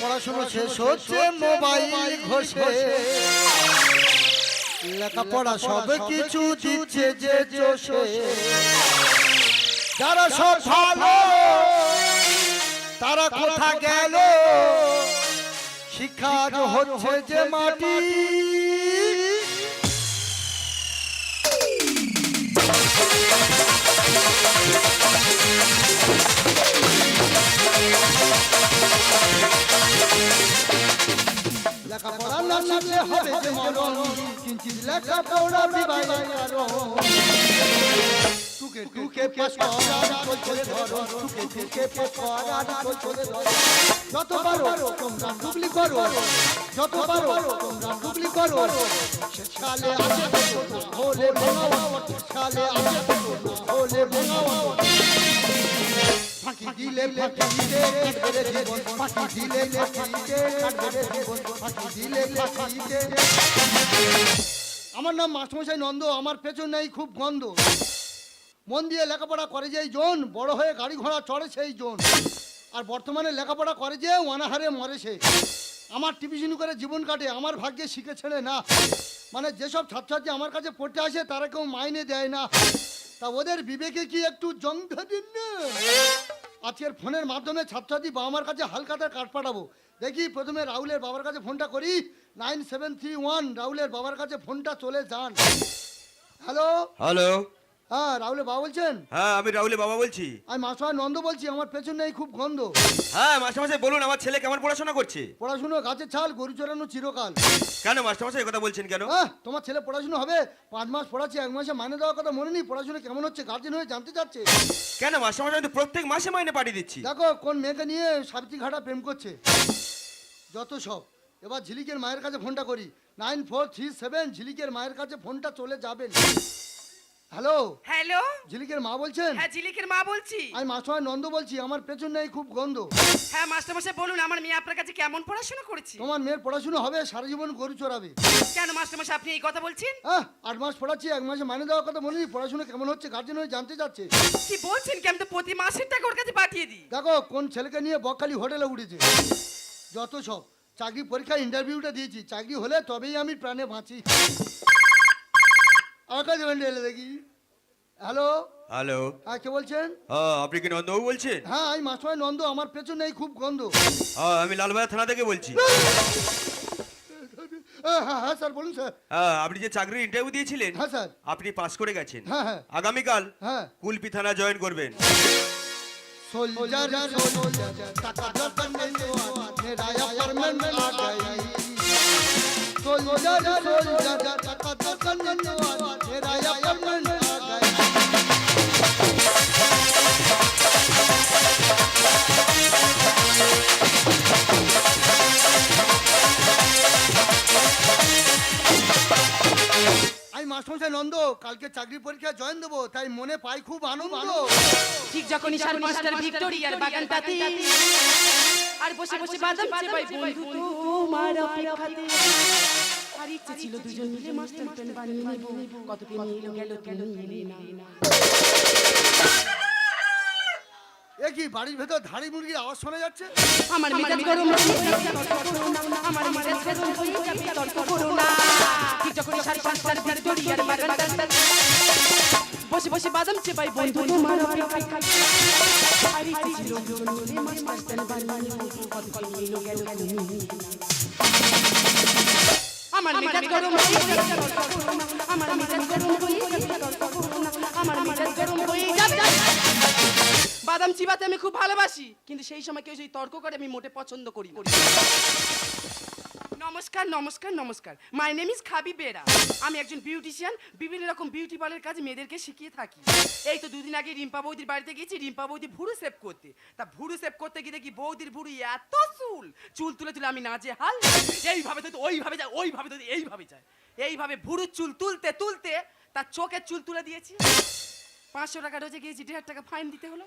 পড়াশোনা শেষ হচ্ছে মোবাইল ঘষে। লেখাপড়া সব কিছু দিচ্ছে যে চষে যারা সব ভালো তারা কোথা গেল? শিক্ষা হচ্ছে যে মাটি। লেখাপড়া না শিখলে হবে যে মরণ কিঞ্চিত লেখাপড়া বিবাহ কারণ টুকে টুকে করার চলছে ধরন টুকে টুকে পাস চলছে ধরন যত পারো তোমরা ডুবলি করো, যত পারো তোমরা ডুবলি করো। শেষকালে আছে হলে ভাঙাও শেষকালে আছে হলে ভাঙাও ফাঁকি দিলে ফাঁকি দিলে জীবন ফাঁকি দিলে জীবন ফাঁকি দিলে আমার নাম মাস্টারমশাই নন্দ, আমার পেছন নেই খুব গন্ধ। মন দিয়ে লেখাপড়া করে যেই জন, বড় হয়ে গাড়ি ঘোড়া চড়ে সেই জন। আর বর্তমানে লেখাপড়া করে যে অনাহারে মরে সে। আমার টিভিশন করে জীবন কাটে, আমার ভাগ্যে শিখে ছেড়ে না। মানে যেসব ছাত্রছাত্রী আমার কাছে পড়তে আসে, তারা কেউ মাইনে দেয় না। তা ওদের বিবেকে কি একটু জং দিন না? আজকের ফোনের মাধ্যমে ছাত্রছাত্রী বাবা মার কাছে হালকাতার কাঠ পাঠাবো। দেখি প্রথমে রাহুলের বাবার কাছে ফোনটা করি। নাইন সেভেন থ্রি ওয়ান, রাহুলের বাবার কাছে ফোনটা চলে যান। হ্যালো? হ্যালো? হ্যাঁ রাহুলের বাবা বলছেন? হ্যাঁ আমি রাহুলের বাবা বলছি। আমি মাস্টার নন্দ বলছি আমার পেছন নেই খুব গন্ধ। হ্যাঁ মাস্টারমশাই বলুন আমার ছেলে কেমন পড়াশোনা করছে? পড়াশুনো গাছের ছাল গরু চড়ানো চিরকাল। কেন মাস্টারমশাই কথা বলছেন কেন? হ্যাঁ তোমার ছেলে পড়াশুনো হবে পাঁচ মাস পড়াচ্ছে এক মাসে মাইনে দেওয়ার কথা মনে নেই পড়াশুনো কেমন হচ্ছে গার্জেন হয়ে জানতে চাচ্ছে? কেন মাস্টারমশাই আমি তো প্রত্যেক মাসে মাইনে পাঠিয়ে দিচ্ছি। দেখো কোন মেয়েকে নিয়ে সাবিত্রী ঘাটা প্রেম করছে? যত সব। এবার ঝিলিকের মায়ের কাছে ফোনটা করি। নাইন ফোর থ্রি সেভেন ঝিলিকের মায়ের কাছে ফোনটা চলে যাবেন হ্যালো? হ্যালো? ঝিলিকের মা বলছেন? হ্যাঁ ঝিলিকের মা বলছি। আমি মাস্টার নন্দ বলছি আমার পেছন নেই খুব গন্ধ। হ্যাঁ মাস্টারমশাই বলুন আমার মেয়ে আপনার কাছে কেমন পড়াশোনা করেছে? তোমার মেয়ের পড়াশুনো হবে সারা জীবন গরু চড়াবে। কেন মাস্টারমশাই আপনি এই কথা বলছেন? হ্যাঁ আট মাস পড়াচ্ছি এক মাসে মাইনে দেওয়ার কথা মনে নেই পড়াশুনো কেমন হচ্ছে গার্জেন হয়ে জানতে চাচ্ছে। কি বলছেন কি? আমি তো প্রতি মাসের টাকা ওর কাছে পাঠিয়ে দিই। দেখো কোন ছেলেকে নিয়ে বকখালি হোটেলে উঠেছে। যত সব। চাকরি পরীক্ষা ইন্টারভিউটা দিয়েছি। চাকরি হলে তবেই আমি প্রাণে বাঁচি। আকাশ দেখি। হ্যালো? হ্যালো। হ্যাঁ কে বলছেন? হ্যাঁ আপনি কি নন্দবাবু বলছেন? হ্যাঁ আমি নন্দ আমার খুব গন্ধ। হ্যাঁ আমি থানা থেকে বলছি। হ্যাঁ হ্যাঁ স্যার বলুন স্যার। হ্যাঁ আপনি যে ইন্টারভিউ দিয়েছিলেন হ্যাঁ স্যার। আপনি পাস করে গেছেন। হ্যাঁ হ্যাঁ। আগামীকাল হ্যাঁ। কুলপি থানা জয়েন করবেন। সোলজার সোলজার টাকা দরকার নেই আ सोल्जर सोल्जर टका दर्जन मेरा अपार्टमेंट आ गई আমি মাস্টারমশাই নন্দ কালকে চাকরি পরীক্ষা জয়েন দেবো তাই মনে পাই খুব আনন্দ ঠিক যখন ঈশান মাস্টার ভিক্টোরিয়ার বাগানটাতে আর বসে বসে বাদাম চেপাই বন্ধু তোমার অপেক্ষাতে আর ইচ্ছে ছিল দুজন মিলে মাস্টার প্ল্যান বানিয়ে নেব। কত পেন এলো গেল এলে না। এ কি বাড়ির ভেতর ধাড়ি মুরগির আওয়াজ শোনা যাচ্ছে? আমার মেজাজ গরম। আমার মেজাজ গরম হয়ে যাবে, তর্ক করো না। ঠিক যখন সাড়ে পাঁচটার ভিক্টোরিয়ার বাগানটাতে বসে বসে বাদাম চেপাই বন্ধু তোমার অপেক্ষায়। আর ইচ্ছে ছিল দুজন মিলে মাস্টার বানিয়ে নেব। কত পেন এলো গেল না। আমার মিজাজ গরম হয়ে যাবে। আমার মিজাজ গরম হয়ে যাবে। আমার মিজাজ গরম হয়ে যাবে বাদাম চিবাতে আমি খুব ভালোবাসি কিন্তু সেই সময় কেউ যদি তর্ক করে আমি মোটে পছন্দ করি। নমস্কার নমস্কার নমস্কার। মাই নেম ইজ খাবি বেরা আমি একজন বিউটিশিয়ান বিভিন্ন রকম বিউটি পার্লার কাজ মেয়েদেরকে শিখিয়ে থাকি। এই তো দুদিন আগে রিম্পা বৌদির বাড়িতে গেছি রিম্পা বৌদি ভুরু সেভ করতে। তা ভুরু সেভ করতে গিয়ে দেখি বৌদির ভুরু এত চুল। চুল তুলে তুলে আমি নাচে হাল এইভাবে তো ওইভাবে যায়, ওইভাবে তো এইভাবে যায়। এইভাবে ভুরুর চুল তুলতে তুলতে তার চোখের চুল তুলে দিয়েছি। পাঁচশো টাকা রোজে গিয়েছি, দেড় হাজার টাকা ফাইন দিতে হলো।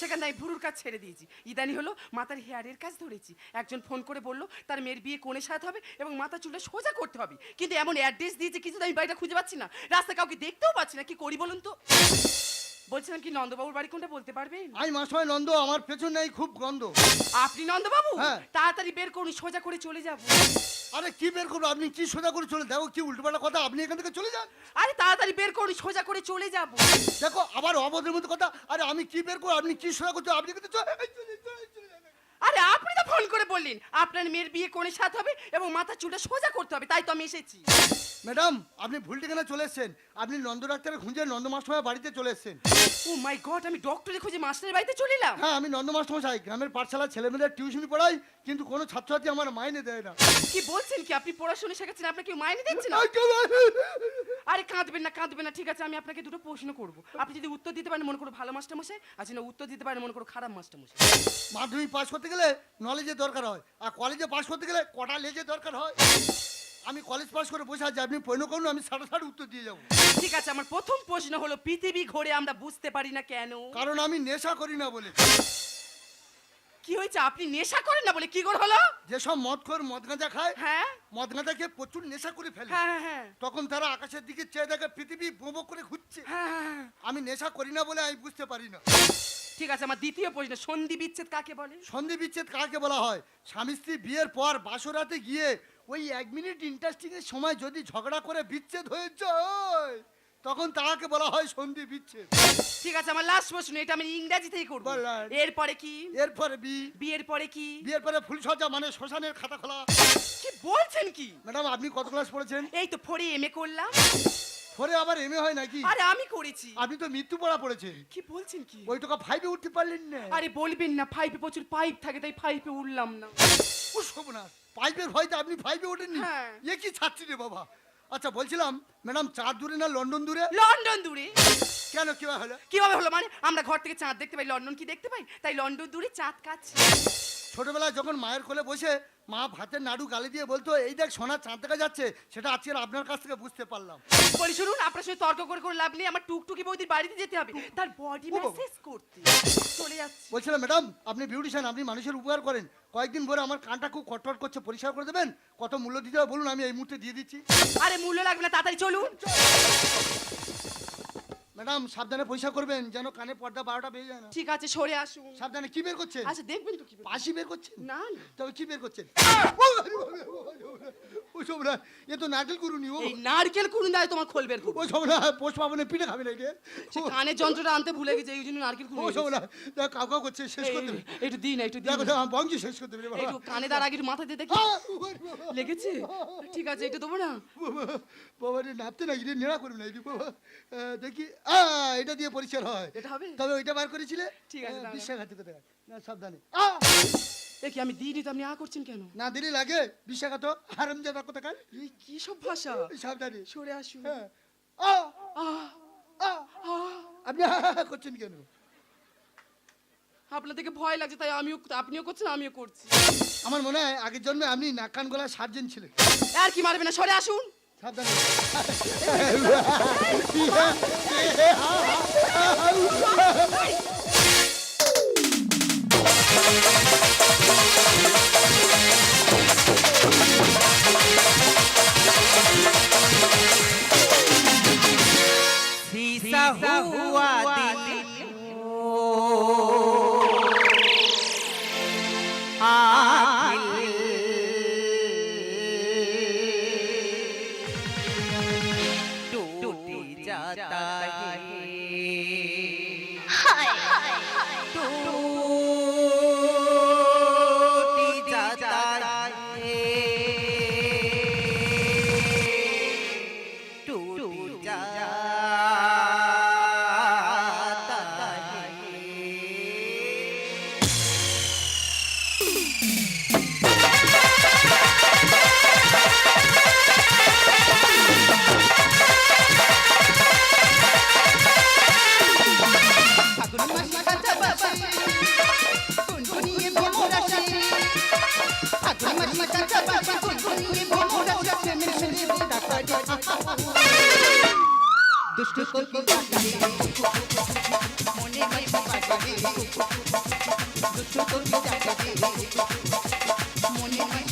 সেখানে থেকে ভুরুর কাজ ছেড়ে দিয়েছি। ইদানি হলো মাথার হেয়ারের কাজ ধরেছি। একজন ফোন করে বলল, তার মেয়ের বিয়ে কোণে সাথে হবে এবং মাথা চুলে সোজা করতে হবে। কিন্তু এমন অ্যাড্রেস দিয়েছে, কিছু তো আমি বাড়িটা খুঁজে পাচ্ছি না। রাস্তায় কাউকে দেখতেও পাচ্ছি না। কি করি বলুন তো? বলছিলাম কি নন্দবাবুর বাড়ি কোনটা বলতে পারবেন? আমি মাসময় নন্দ আমার পেছন নেই খুব গন্ধ। আপনি নন্দবাবু? হ্যাঁ। তাড়াতাড়ি বের করুন সোজা করে চলে যাব। আরে কি বের করব? আপনি কি সোজা করে চলে দেখো কি উল্টোপাল্টা কথা আপনি এখান থেকে চলে যান। আরে তাড়াতাড়ি বের করুন সোজা করে চলে যাব। দেখো আবার অবধের মতো কথা আরে আমি কি বের করব? আপনি কি সোজা করছ আপনি কিন্তু চলে- এই চলে- ফোন করে বললেন আপনার মেয়ের বিয়ে কোণে সাথে হবে এবং মাথা চুলটা সোজা করতে হবে তাই তো আমি এসেছি। ম্যাডাম আপনি ভুল ঠিকানা চলে এসেছেন। আপনি নন্দ ডাক্তারের খুঁজে নন্দ মাসময় বাড়িতে চলে এসেছেন। ও মাই গড আমি ডক্টরে খুঁজে মাস্টারের বাড়িতে চলে এলাম। হ্যাঁ আমি নন্দ মাস্টারমশাই গ্রামের পাঠশালা ছেলেমেয়েদের টিউশন পড়াই কিন্তু কোনো ছাত্রছাত্রী আমার মাইনে দেয় না। কি বলছেন কি? আপনি পড়াশোনা শেখাচ্ছেন আপনাকে কেউ মাইনে দিচ্ছে না। আরে কাঁদবেন না কাঁদবেন না ঠিক আছে আমি আপনাকে দুটো প্রশ্ন করব। আপনি যদি উত্তর দিতে পারেন মনে করো ভালো মাস্টার মশাই আর যদি উত্তর দিতে পারেন মনে করো খারাপ মাস্টার মশাই। মাধ্যমিক পাস করতে গেলে নলেজের দরকার হয় আর কলেজে পাস করতে গেলে কটা লেজের দরকার হয়? আমি কলেজ পাস করে বসে আছি আপনি পৈন করুন আমি সাড়ে সাড়ে উত্তর দিয়ে যাব। ঠিক আছে আমার প্রথম প্রশ্ন হলো পৃথিবী ঘোরে আমরা বুঝতে পারি না কেন? কারণ আমি নেশা করি না বলে। কি হয়েছে? আপনি নেশা করেন না বলে কি করে হলো? যেসব মদ খোর মদ গাঁজা খায় হ্যাঁ। মদ গাঁজা খেয়ে প্রচুর নেশা করে ফেলে। হ্যাঁ হ্যাঁ, হ্যাঁ। তখন তারা আকাশের দিকে চেয়ে দেখে পৃথিবী বোবো করে ঘুরছে। হ্যাঁ, হ্যাঁ, হ্যাঁ। আমি নেশা করি না বলে আমি বুঝতে পারি না। ঠিক আছে আমার দ্বিতীয় প্রশ্ন সন্ধি বিচ্ছেদ কাকে বলে? সন্ধি বিচ্ছেদ কাকে বলা হয়? স্বামী স্ত্রী বিয়ের পর বাসরাতে গিয়ে ওই এক মিনিট ইন্টারেস্টিং এর সময় যদি ঝগড়া করে বিচ্ছেদ হয়ে যায় তখন তাকে বলা হয় সন্ধি বিচ্ছেদ। ঠিক আছে আমার লাস্ট প্রশ্ন এটা আমি ইংরেজিতেই করব। বললাম। এরপরে কি? এরপরে বি। বিয়ের পরে কি? বিয়ের পরে ফুলসজ্জা মানে শ্মশানের খাতা খোলা। কি বলছেন কি? ম্যাডাম আপনি কত ক্লাস পড়েছেন? এই তো ফোরে এমএ করলাম। পরে আবার এমএ হয় নাকি? আরে আমি করেছি। আপনি তো মৃত্যু পড়া পড়েছে কি বলছেন কি? ওই টাকা ফাইভে উঠতে পারলেন না। আরে বলবেন না ফাইভে প্রচুর পাইপ থাকে তাই ফাইভে উঠলাম না। ও না পাইপের ভয়তে আপনি ফাইভে ওঠেননি? হ্যাঁ। এ কি ছাত্রী রে বাবা? আচ্ছা বলছিলাম ম্যাডাম চাঁদ দূরে না লন্ডন দূরে? লন্ডন দূরে। কেন কি হলো? কীভাবে হলো মানে? আমরা ঘর থেকে চাঁদ দেখতে পাই লন্ডন কি দেখতে পাই? তাই লন্ডন দূরে চাঁদ কাছে। ছোটবেলায় যখন মায়ের কোলে বসে মা ভাতের নাড়ু গালি দিয়ে বলতো এই দেখ সোনা চাঁদ দেখা যাচ্ছে সেটা আজকে আপনার কাছ থেকে বুঝতে পারলাম। বলি শুনুন আপনার সঙ্গে তর্ক করে করে লাভ নেই আমার টুকটুকি বৌদির বাড়িতে যেতে হবে। তার বডি। ম্যাসেজ করতে। চলে যাচ্ছি। বলছিলাম ম্যাডাম আপনি বিউটিশিয়ান আপনি মানুষের উপকার করেন। কয়েকদিন পরে আমার কানটা খুব কটকট করছে পরিষ্কার করে দেবেন? কত মূল্য দিতে হবে বলুন আমি এই মুহূর্তে দিয়ে দিচ্ছি। আরে মূল্য লাগবে না তাড়াতাড়ি চলুন। ম্যাডাম সাবধানে পয়সা করবেন যেন কানে পর্দা বারোটা বেজে যায় না। ঠিক আছে সরে আসুন। সাবধানে কি বের করছেন? আচ্ছা দেখবেন তো কি বের- পাশি বের করছেন? না না। তবে কি বের করছেন? ওসব না এ তো নারকেল করুনি ও। এই নারকেল কুড়ুন দেয় তোমার খোল বের করব। ওসব পোষ পাবনে পিঠে খাবে নাকি? সে কানের যন্ত্রটা আনতে ভুলে গেছে এই জন্য নারকেল কুড়ুন ওসব না দেখ কাউ কাউ করছে শেষ করে দেবে একটু দিন একটু দিন। দেখো দেখো, আমার বংশী শেষ করে দেবে রে বাবা। একটু কানে দাঁড় আগে মাথা দিয়ে দেখি। আহ, ওরে বাবা। লেগেছে? ঠিক আছে একটু দেবো না? বাবা, বাবা রে নাপতে না গিয়ে নেড়া করবে না এই বাবা? আহ, দেখি এটা দিয়ে পরিচয় হয়। এটা হবে? তবে ওইটা বার করেছিলে? ঠিক আছে, দাঁড়াও। বিশ্বাসঘাতকতা না সাবধানে। দেখি আমি দিইনি তো? আপনি আ করছেন কেন? না দিলে লাগে। বিশ্বাসঘাত হারাম জাদা কোথাকার? এই কি সব ভাষা? সাবধানে। সরে আসুন। হ্যাঁ। আহ! আহ। আপনি করছেন কেন? আপনার থেকে ভয় লাগছে তাই আমিও আপনিও করছেন আমিও করছি। আমার মনে হয় আগের জন্মে আপনি নাক কান গলা সার্জেন ছিলেন। আর কি মারবে না? সরে আসুন। সাবধানে মনে হয়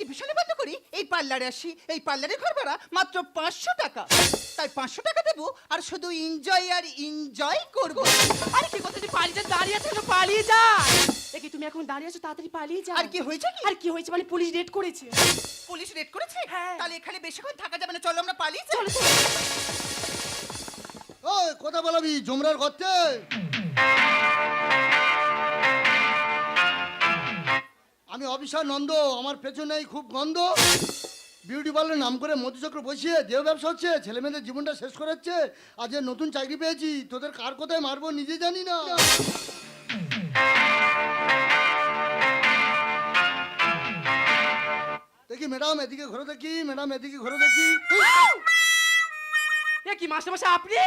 টিভিশনে বন্ধ করি। এই পার্লারে আসি এই পার্লারে ঘর ভাড়া মাত্র পাঁচশো টাকা। তাই পাঁচশো টাকা দেবো আর শুধু এনজয় আর এনজয় করব। আরে কি কথা তুই পালিয়ে দাঁড়িয়ে আছো পালিয়ে যা। দেখি তুমি এখন দাঁড়িয়ে আছো তাড়াতাড়ি পালিয়ে যা। আর কি হয়েছে কি? আর কি হয়েছে মানে পুলিশ রেড করেছে। পুলিশ রেড করেছে? হ্যাঁ। তাহলে এখানে বেশিক্ষণ থাকা যাবে না চলো আমরা পালিয়ে যাই। চলো চলো। ও কথা বলাবি জমরার করতে আমি অফিসার নন্দ, আমার পেছনেই খুব গন্ধ। বিউটি পার্লার নাম করে মধুচক্র বসিয়ে দেহ ব্যবসা হচ্ছে, ছেলে মেয়েদের জীবনটা শেষ করে হচ্ছে, আজ নতুন চাকরি পেয়েছি, তোদের কার কোথায় মারবো নিজে জানি না। দেখি ম্যাডাম, এদিকে ঘরে দেখি, ম্যাডাম, এদিকে ঘরে দেখি। এ কি আপনি?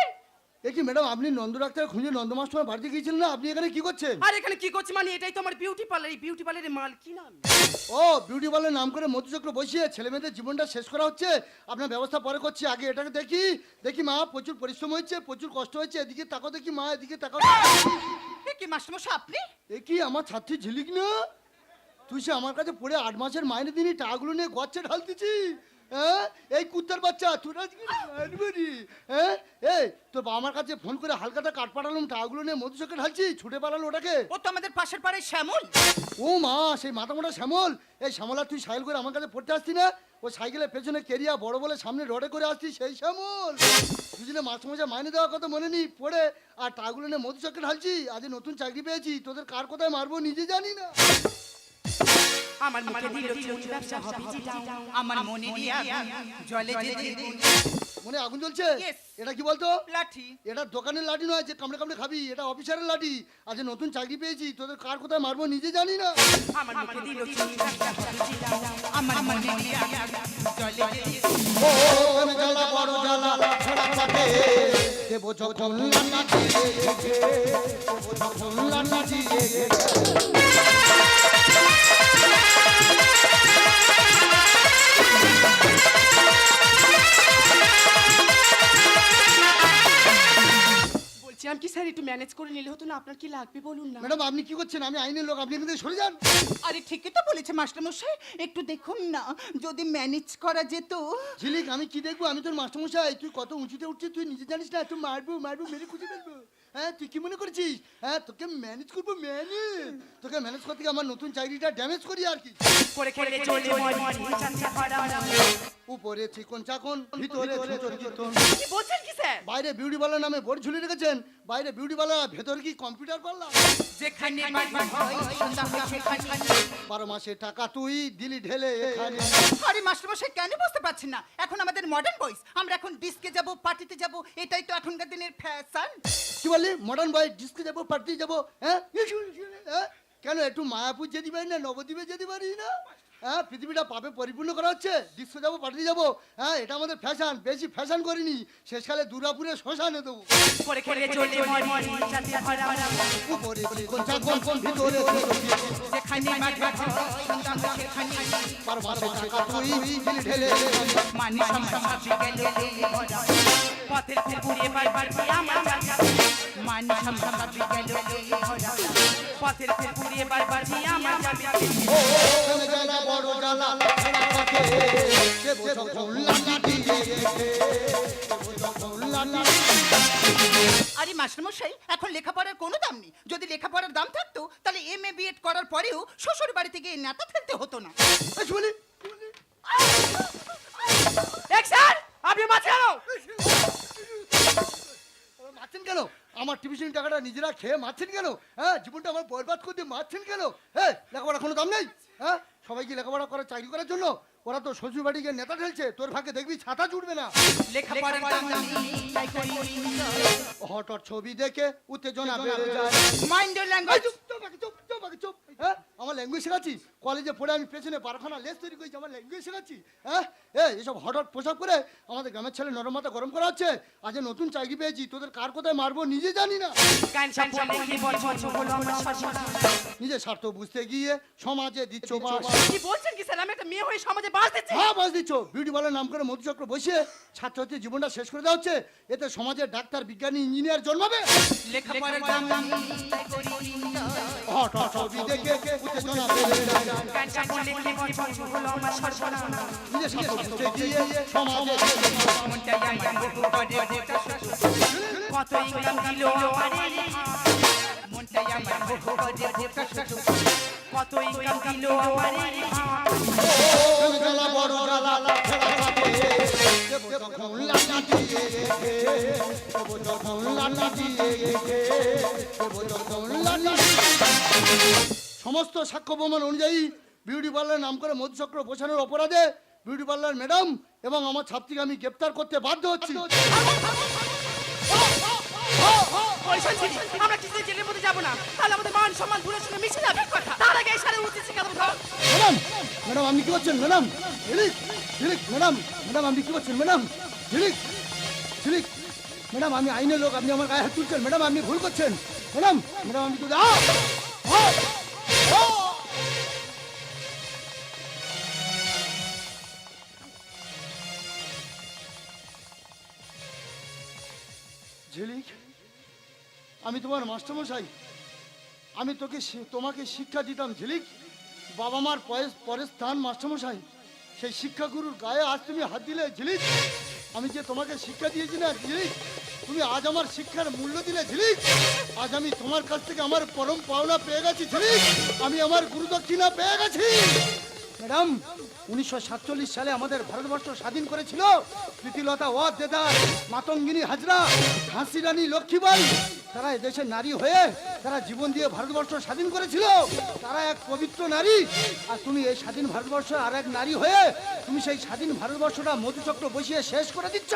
কি ম্যাডাম আপনি নন্দ ডাক্তার খুঁজে নন্দ মাস্টার বাড়িতে গিয়েছিলেন না? আপনি এখানে কি করছেন? আর এখানে কি করছি মানে এটাই তো আমার বিউটি পার্লার এই বিউটি পার্লারের মাল কি নাম ও বিউটি পার্লার নাম করে মধুচক্র বসিয়ে ছেলে মেয়েদের জীবনটা শেষ করা হচ্ছে। আপনার ব্যবস্থা পরে করছি। আগে এটাকে দেখি। দেখি মা প্রচুর পরিশ্রম হয়েছে প্রচুর কষ্ট হয়েছে এদিকে তাকাও দেখি মা এদিকে তাকাও। এ কি মাস্টারমশাই আপনি? এ কি আমার ছাত্রী ঝিলিক না? তুই সে আমার কাছে পড়ে আট মাসের মাইনে দিনই টাকাগুলো নিয়ে গচ্ছে ঢালতেছি হ্যাঁ? এই কুত্তার বাচ্চা তোর মারবি হ্যাঁ? এই তোর বাবা আমার কাছে ফোন করে হালকাটা কাট পাঠালাম টাকাগুলো নিয়ে মধুচক্রে ঢালছি ছুটে পালালো ওটাকে। ও তো আমাদের পাশের পাড়ায় শ্যামল। ও মা সেই মাথা মোটা শ্যামল। এই শ্যামলা তুই সাইকেল করে আমার কাছে পড়তে আসতি না? ও সাইকেলের পেছনে কেরিয়া বড় বলে সামনে রডে করে আসতি সেই শ্যামল। দুজনে মাছ মজা মাইনে দেওয়ার কথা মনে নেই পড়ে। আর টাগুলো নিয়ে মধু চক্রে ঢালছি আজ নতুন চাকরি পেয়েছি তোদের কার কোথায় মারবো নিজে জানি না। আমার মুখে দিল চুন ব্যবসা হবে যেটা আমার মনে জলে যে মনে আগুন জ্বলছে? এটা কি বলতো? লাঠি। এটা দোকানের লাঠি নয় যে কামড়ে কামড়ে খাবি। এটা অফিসারের লাঠি। আজ নতুন চাকরি পেয়েছি তোদের কার কোথায় মারবো নিজে জানি না। আমার মুখে দিল চুন ব্যবসা হবে যেটা আমার মনে জলে ও প্রেমে জ্বালা বড় জ্বালা ছড়া পাতে দেব যখন লাঠি দেব যখন লাঠি বলছিলাম একটু ম্যানেজ করে নিলে হতো না আপনার কি লাগবে বলুন না? ম্যাডাম আপনি কি করছেন? আমি আইনের লোক আপনি কিন্তু সরে যান। আরে ঠিকই তো বলেছে মাস্টারমশাই একটু দেখুন না যদি ম্যানেজ করা যেত। ঝিলিক আমি কি দেখব? আমি তোর মাস্টারমশাই তুই কত উঁচুতে উঠছিস তুই নিজে জানিস না তুই মারবো মারবো মেরে খুঁজে ফেলব হ্যাঁ তুই কি মনে করছিস? হ্যাঁ তোকে ম্যানেজ করব ম্যানেজ তোকে ম্যানেজ করতে গিয়ে আমার নতুন চাকরিটা ড্যামেজ করি আর কি। করে খেলে চলে উপরে চিকন চাকন ভিতরে কি বলছেন কি স্যার? বাইরে বিউটি পার্লার নামে বোর্ড ঝুলিয়ে রেখেছেন। বাইরে বিউটি পার্লার ভেতরে কি কম্পিউটার পার্লার যেখানে বারো মাসে টাকা তুই দিলি ঢেলে এখানে। আরে মাস্টারমশাই কেন বুঝতে পারছেন না? এখন আমাদের মডার্ন বয়স আমরা এখন ডিস্কে যাব পার্টিতে যাব এটাই তো এখনকার দিনের ফ্যাশন কি বললি মডার্ন বয় ডিস্কে যাব পার্টি যাব হ্যাঁ? কেন একটু মায়াপুর যেতে পারি না নবদ্বীপে যেতে পারি না? হ্যাঁ পৃথিবীটা পাপে পরিপূর্ণ করা হচ্ছে ডিস্কো যাব পার্টি যাব হ্যাঁ? এটা আমাদের ফ্যাশন বেশি ফ্যাশন করিনি শেষকালে দুর্গাপুরে শ্মশানে দেবো। পথের ফুল বারবার আমার গেলে পথের বারবার আমার ও বড় ছড়া থাকে। দেবো আরে মাস্টারমশাই এখন লেখাপড়ার কোনো দাম নেই। যদি লেখাপড়ার দাম থাকতো তাহলে এম এ বিএড করার পরেও শ্বশুর বাড়ি থেকে নেতা ফেলতে হতো না। আপনি আনো মারছেন কেন? আমার টিউশন টাকাটা নিজেরা খেয়ে মারছেন কেন? হ্যাঁ জীবনটা আমার বরবাদ করে দিয়ে মারছেন কেন? হ্যাঁ লেখাপড়া কোনো দাম নেই? হ্যাঁ সবাই কি লেখাপড়া করে চাকরি করার জন্য ওরা তো শ্বশুর বাড়ি গিয়ে নেতা ঢেলছে তোর ভাগে দেখবি ছাতা জুটবে না। হঠাৎ ছবি দেখে উত্তেজনা বেড়ে যায়। মাইন্ড ল্যাঙ্গুয়েজ চুপ, চুপ, চুপ, চুপ। হ্যাঁ আমার ল্যাঙ্গুয়েজ শেখাচ্ছি কলেজে পড়ে আমি পেছনে বারোখানা লেস তৈরি করেছি আমার ল্যাঙ্গুয়েজ শেখাচ্ছি হ্যাঁ? এ এসব হঠাৎ পোশাক করে আমাদের গ্রামের ছেলে নরম মাথা গরম করা হচ্ছে। আজ নতুন চাকরি পেয়েছি তোদের কার কোথায় মারবো নিজে জানি না। নিজের স্বার্থ বুঝতে গিয়ে সমাজে দিচ্ছ বলছেন কি স্যার? আমি একটা মেয়ে হয়ে সমাজে বাস দিচ্ছি। হ্যাঁ বাস দিচ্ছ। বিউটি পার্লার নাম করে মধুচক্র বসিয়ে ছাত্রছাত্রীর জীবনটা শেষ করে দেওয়া হচ্ছে। এতে সমাজের ডাক্তার বিজ্ঞানী ইঞ্জিনিয়ার জন্মাবে। লেখাপড়ার দাম ছবি দেখে কত ইনকাম দিল মনটাই আমার। কত ইনকাম দিল বড় লাঠি দিয়ে সমস্ত সাক্ষ্য প্রমাণ অনুযায়ী বিউটি পার্লার নাম করে মধুচক্র বোঝানোর অপরাধে বিউটি পার্লার ম্যাডাম এবং আমার ছাত্রীকে আমি গ্রেপ্তার করতে বাধ্য হচ্ছি। ওই আমরা কিছুদিন জেলের মধ্যে যাব না। তাহলে আমাদের মান সম্মান ভুলের সঙ্গে মিশে যাবে তার আগে এই উচিত শিক্ষা ম্যাডাম ম্যাডাম আপনি কি করছেন? ম্যাডাম ঝিলিক ঝিলিক ম্যাডাম ম্যাডাম আপনি কি করছেন? ম্যাডাম ঝিলিক ঝিলিক ম্যাডাম আমি আইনের লোক আপনি আমার গায়ে হাত তুলছেন। ম্যাডাম আপনি ভুল করছেন। ম্যাডাম ম্যাডাম আমি ঝিলিক আমি তোমার মাস্টারমশাই। আমি তোকে তোমাকে শিক্ষা দিতাম ঝিলিক বাবা মার পরে- পরের স্থান, মাস্টারমশাই। সেই শিক্ষাগুরুর গায়ে আজ তুমি হাত দিলে ঝিলিক আমি যে তোমাকে শিক্ষা দিয়েছি না ঝিলিক তুমি আজ আমার শিক্ষার মূল্য দিলে ঝিলিক আজ আমি তোমার কাছ থেকে আমার পরম পাওনা পেয়ে গেছি ঝিলিক আমি আমার গুরুদক্ষিণা পেয়ে গেছি। ম্যাডাম, উনিশশো সাতচল্লিশ সালে আমাদের ভারতবর্ষ স্বাধীন করেছিল। প্রীতিলতা ওয়াদ দেদার মাতঙ্গিনী হাজরা ঝাঁসি রানী লক্ষ্মীবাই তারা এদেশের নারী হয়ে তারা জীবন দিয়ে ভারতবর্ষ স্বাধীন করেছিল, তারা এক পবিত্র নারী। আর তুমি এই স্বাধীন ভারতবর্ষ আর এক নারী হয়ে তুমি সেই স্বাধীন ভারতবর্ষটা মধুচক্র বসিয়ে শেষ করে দিচ্ছ।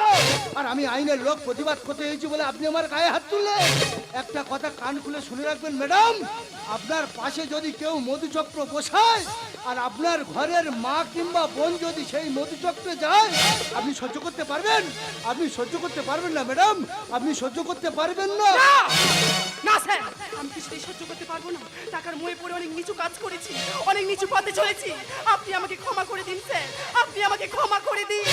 আর আমি আইনের লোক প্রতিবাদ করতে এসেছি বলে আপনি আমার গায়ে হাত তুললেন। একটা কথা কান খুলে শুনে রাখবেন, ম্যাডাম। আপনার পাশে যদি কেউ মধুচক্র বসায়, আর আপনার ঘরের মা কিংবা বোন যদি সেই মধুচক্রে যায়, আপনি সহ্য করতে পারবেন? আপনি সহ্য করতে পারবেন না, ম্যাডাম। আপনি সহ্য করতে পারবেন না! না স্যার। আমি কিছুতেই সহ্য করতে পারব না। টাকার মোয়ে পড়ে অনেক নিচু কাজ করেছি অনেক নিচু পথে চলেছি। আপনি আমাকে ক্ষমা করে দিন স্যার। আপনি আমাকে ক্ষমা করে দিন।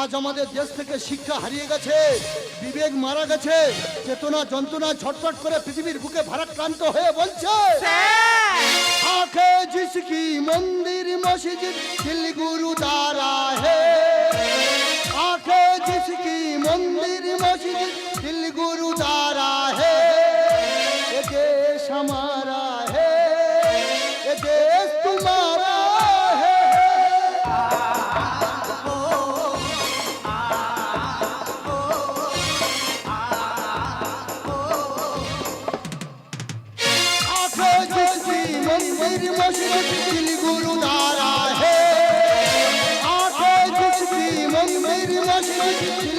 আজ আমাদের দেশ থেকে শিক্ষা হারিয়ে গেছে বিবেক মারা গেছে চেতনা যন্ত্রণা ছটফট করে পৃথিবীর বুকে ভারাক্রান্ত হয়ে বলছে। আখে জিসকি মন্দির মসজিদ দিল গুরু দারা হে। আখে জিসকি মন্দির মসজিদ দিল গুরু मेरी मशरक दिल गुरुदारा है। आँखें मन मेरी मशरक दिल